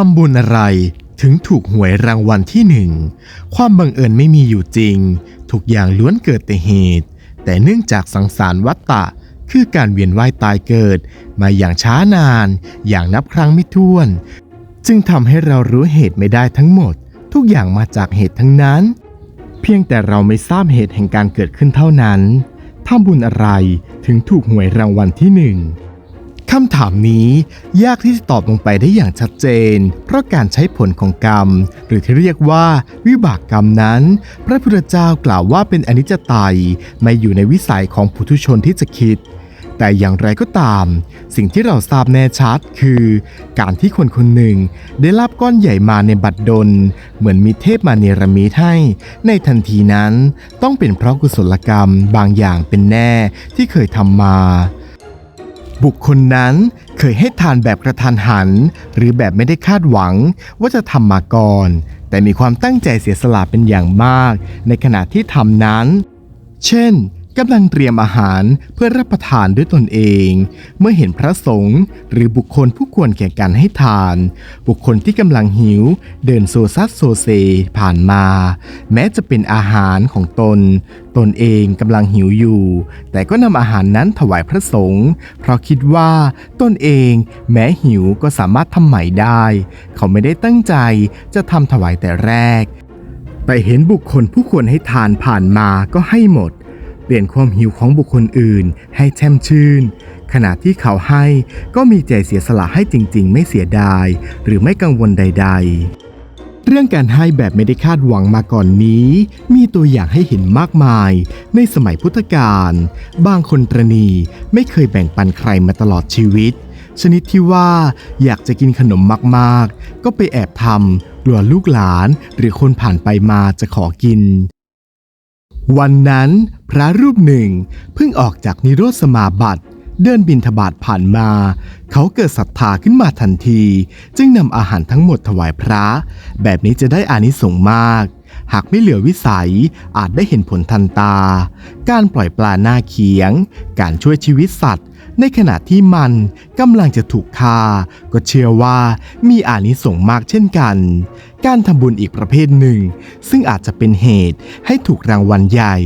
ทำบุญอะไรถึงถูกหวยรางวัลที่หนึ่ง ความบังเอิญไม่มีอยู่จริง ทุกอย่างล้วนเกิดแต่เหตุ แต่เนื่องจากสังสารวัฏฏะคือการเวียนว่ายตายเกิด มาอย่างช้านาน อย่างนับครั้งไม่ถ้วน จึงทำให้เรารู้เหตุไม่ได้ทั้งหมด ทุกอย่างมาจากเหตุทั้งนั้น เพียงแต่เราไม่ทราบเหตุแห่งการเกิดขึ้นเท่านั้นทำบุญอะไรถึงถูกหวยรางวัลที่หนึ่ง คำถามนี้ยากที่จะตอบลงไปได้อย่างชัดเจน เพราะการใช้ผลของกรรม หรือที่เรียกว่าวิบากกรรมนั้น พระพุทธเจ้ากล่าวว่าเป็นอนิจจไตยไม่อยู่ในวิสัยของผู้ทุชนที่จะคิด แต่อย่างไรก็ตาม สิ่งที่เราทราบแน่ชัดคือ การที่คนคนหนึ่งได้รับก้อนใหญ่มาในบัตรดล เหมือนมีเทพมาเนรมิตให้ ในทันทีนั้นต้องเป็นเพราะกุศลกรรมบางอย่างเป็นแน่ที่เคยทำมา บุคคลนั้นเคยให้ทานแบบกระทันหัน หรือแบบไม่ได้คาดหวังว่าจะทำมาก่อน แต่มีความตั้งใจเสียสละเป็นอย่างมาก ในขณะที่ทำนั้น เช่น กำลังเตรียมอาหารเพื่อรับประทานด้วยตนเอง เมื่อเห็นพระสงฆ์หรือบุคคลผู้ควรแก่การให้ทาน บุคคลที่กำลังหิว เดินโซซัสโซเซผ่านมา แม้จะเป็นอาหารของตน ตนเองกำลังหิวอยู่ แต่ก็นำอาหารนั้นถวายพระสงฆ์เพราะคิดว่าตนเองแม้หิวก็สามารถทำใหม่ได้ เขาไม่ได้ตั้งใจจะทำถวายแต่แรกแต่เห็นบุคคลผู้ควรให้ทานผ่านมาก็ให้หมด เปลี่ยนความหิวของบุคคลอื่น ให้แช่มชื่น ขณะที่เขาให้ก็มีใจเสียสละให้จริง ๆ ไม่เสียดาย หรือไม่กังวลใด ๆเรื่องการให้แบบไม่ได้คาดหวังมาก่อนนี้ มีตัวอย่างให้เห็นมากมาย ในสมัยพุทธกาลบางคนตรณีไม่เคยแบ่งปันใครมาตลอดชีวิต ชนิดที่ว่าอยากจะกินขนมมากๆ ก็ไปแอบทำกลัวลูกหลานหรือคนผ่านไปมาจะขอกิน วันนั้น พระรูปหนึ่งเพิ่งออกจากนิโรธสมาบัติ เดินบินทบาทผ่านมา เขาเกิดศรัทธาขึ้นมาทันที จึงนำอาหารทั้งหมดถวายพระ แบบนี้จะได้อานิสงส์มาก หากไม่เหลือวิสัยอาจได้เห็นผลทันตา การปล่อยปลาหน้าเขียง การช่วยชีวิตสัตว์ ในขณะที่มันกำลังจะถูกฆ่า ก็เชื่อว่ามีอานิสงส์มากเช่นกัน การทำบุญอีกประเภทหนึ่ง ซึ่งอาจจะเป็นเหตุให้ถูกรางวัลใหญ่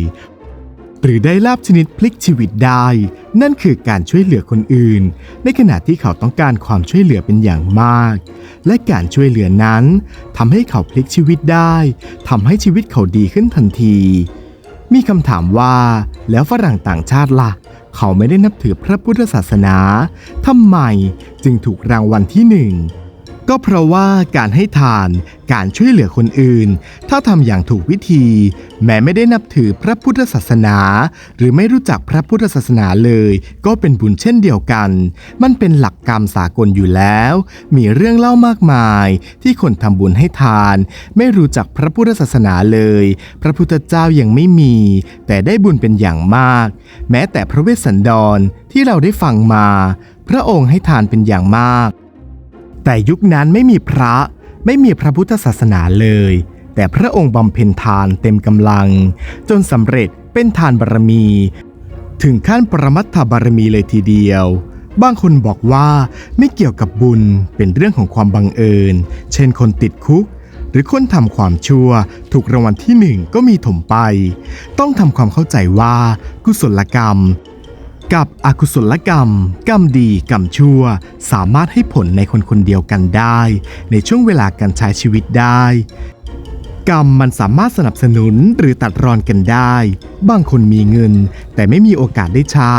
หรือได้ลาบชนิดพลิกชีวิตได้ นั่นคือการช่วยเหลือคนอื่น ในขณะที่เขาต้องการความช่วยเหลือเป็นอย่างมาก และการช่วยเหลือนั้นทำให้เขาพลิกชีวิตได้ทำให้ชีวิตเขาดีขึ้นทันที มีคำถามว่า แล้วฝรั่งต่างชาติล่ะ เขาไม่ได้นับถือพระพุทธศาสนาทำไมจึงถูกรางวัลที่หนึ่ง ก็เพราะว่าการให้ทาน การช่วยเหลือคนอื่น ถ้าทำอย่างถูกวิธี แม้ไม่ได้นับถือพระพุทธศาสนา หรือไม่รู้จักพระพุทธศาสนาเลย ก็เป็นบุญเช่นเดียวกัน มันเป็นหลักกรรมสากลอยู่แล้ว มีเรื่องเล่ามากมาย ที่คนทำบุญให้ทาน ไม่รู้จักพระพุทธศาสนาเลย พระพุทธเจ้ายังไม่มี แต่ได้บุญเป็นอย่างมาก แม้แต่พระเวสสันดรที่เราได้ฟังมา พระองค์ให้ทานเป็นอย่างมาก แต่ยุคนั้นไม่มีพระ ไม่มีพระพุทธศาสนาเลย แต่พระองค์บำเพ็ญทานเต็มกำลัง จนสำเร็จเป็นทานบารมี ถึงขั้นปรมัตถบารมีเลยทีเดียวบางคนบอกว่าไม่เกี่ยวกับบุญเป็นเรื่องของความบังเอิญ เช่นคนติดคุก หรือคนทำความชั่ว ถูกรางวัลที่หนึ่งก็มีถมไป ต้องทำความเข้าใจว่ากุศลกรรม กับอกุศลกรรม กรรมดีกรรมชั่ว สามารถให้ผลในคนคนเดียวกันได้ ในช่วงเวลาการใช้ชีวิตได้ กรรมมันสามารถสนับสนุนหรือตัดรอนกันได้ บางคนมีเงิน แต่ไม่มีโอกาสได้ใช้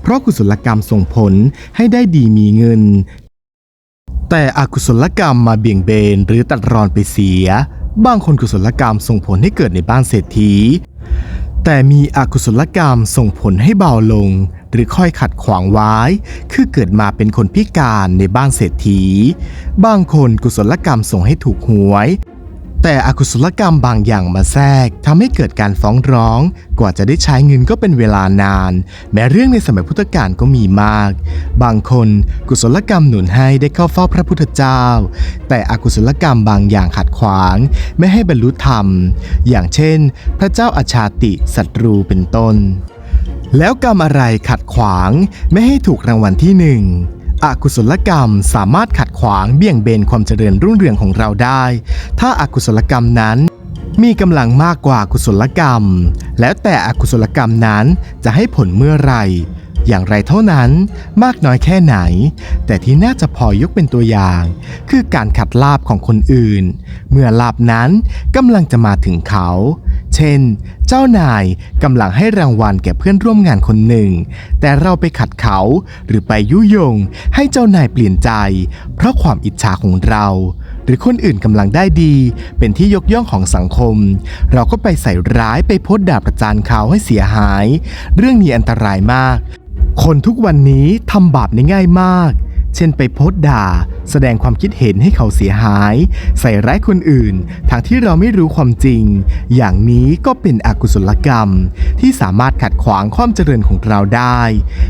เพราะกุศลกรรมส่งผลให้ได้ดีมีเงิน แต่อกุศลกรรมมาเบี่ยงเบนหรือตัดรอนไปเสีย บางคนกุศลกรรมส่งผลให้เกิดในบ้านเศรษฐีแต่มีอกุศลกรรมส่งผลให้เบาลง หรือค่อยขัดขวางไว้ คือเกิดมาเป็นคนพิการในบ้านเศรษฐี บางคนกุศลกรรมส่งให้ถูกหวย แต่อกุศลกรรมบางอย่างมาแทรกทำให้เกิดการฟ้องร้อง กว่าจะได้ใช้เงินก็เป็นเวลานาน แม้เรื่องในสมัยพุทธกาลก็มีมาก บางคนกุศลกรรมหนุนให้ได้เข้าเฝ้าพระพุทธเจ้า แต่อกุศลกรรมบางอย่างขัดขวาง ไม่ให้บรรลุธรรม อย่างเช่น พระเจ้าอาชาติศัตรูเป็นต้น แล้วกรรมอะไรขัดขวางไม่ให้ถูกรางวัลที่หนึ่งอกุศลกรรมสามารถขัดขวางเบี่ยงเบนความเจริญรุ่งเรืองของเราได้ ถ้าอากุศลกรรมนั้นมีกำลังมากกว่ากุศลกรรม แล้วแต่อกุศลกรรมนั้นจะให้ผลเมื่อไร อย่างไรเท่านั้นมากน้อยแค่ไหน แต่ที่น่าจะพอยกเป็นตัวอย่าง คือการขัดลาบของคนอื่น เมื่อลาบนั้นกำลังจะมาถึงเขา เช่น เจ้านายกำลังให้รางวัลแก่เพื่อนร่วมงานคนหนึ่ง แต่เราไปขัดเขาหรือไปยุยง ให้เจ้านายเปลี่ยนใจ เพราะความอิจฉาของเรา หรือคนอื่นกำลังได้ดี เป็นที่ยกย่องของสังคม เราก็ไปใส่ร้ายไปโพสด่าประจานเขาให้เสียหาย เรื่องนี้อันตรายมาก คนทุกวันนี้ทำบาปในง่ายมาก เช่นไปโพสต์ด่า แสดงความคิดเห็นให้เขาเสียหาย ใส่ร้ายคนอื่นทางที่เราไม่รู้ความจริง อย่างนี้ก็เป็นอกุศลกรรม ที่สามารถขัดขวางความเจริญของเราได้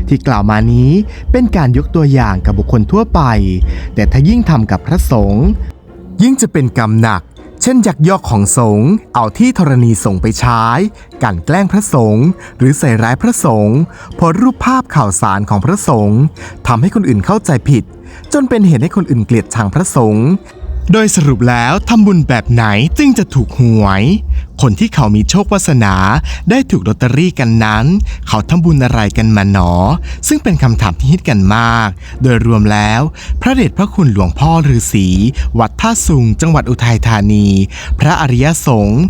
ที่กล่าวมานี้เป็นการยกตัวอย่างกับบุคคลทั่วไป แต่ถ้ายิ่งทำกับพระสงฆ์ยิ่งจะเป็นกรรมหนัก เช่นยักยอกของสงฆ์เอาที่ธรณีสงฆ์ไปใช้กันแกล้งพระสงฆ์หรือใส่ร้ายพระสงฆ์โพสรูปภาพข่าวสารของพระสงฆ์ทำให้คนอื่นเข้าใจผิด จนเป็นเหตุให้คนอื่นเกลียดชังพระสงฆ์ โดยสรุปแล้วทำบุญแบบไหนจึงจะถูกหวย คนที่เขามีโชควาสนาได้ถูกลอตเตอรี่กันนั้น เขาทำบุญอะไรกันมาหนอ ซึ่งเป็นคำถามที่ฮิตกันมาก โดยรวมแล้ว พระเดชพระคุณหลวงพ่อฤาษีวัดท่าสุงจังหวัดอุทัยธานี พระอริยสงฆ์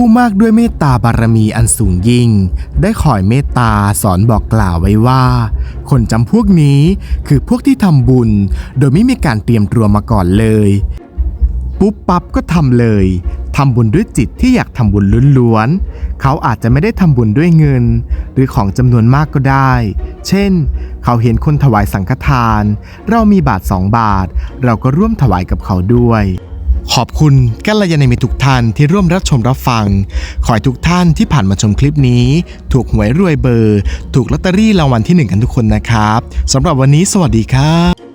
ผู้มากด้วยเมตตาบารมีอันสูงยิ่ง ได้คอยเมตตาสอนบอกกล่าวไว้ว่า คนจำพวกนี้คือพวกที่ทำบุญ โดยไม่มีการเตรียมตัวมาก่อนเลย ปุ๊บปั๊บก็ทำเลยทำบุญด้วยจิตที่อยากทำบุญล้วนๆ เขาอาจจะไม่ได้ทำบุญด้วยเงิน หรือของจำนวนมากก็ได้ เช่น เขาเห็นคนถวายสังฆทาน เรามีบาทสองบาท เราก็ร่วมถวายกับเขาด้วย ขอบคุณกัลยาณมิตรทุกท่านที่ร่วมรับชมรับฟัง ขอให้ทุกท่านที่ผ่านมาชมคลิปนี้ ถูกหวยรวยเบอร์ ถูกลอตเตอรี่รางวัลที่หนึ่งกันทุกคนนะครับสำหรับวันนี้สวัสดีครับ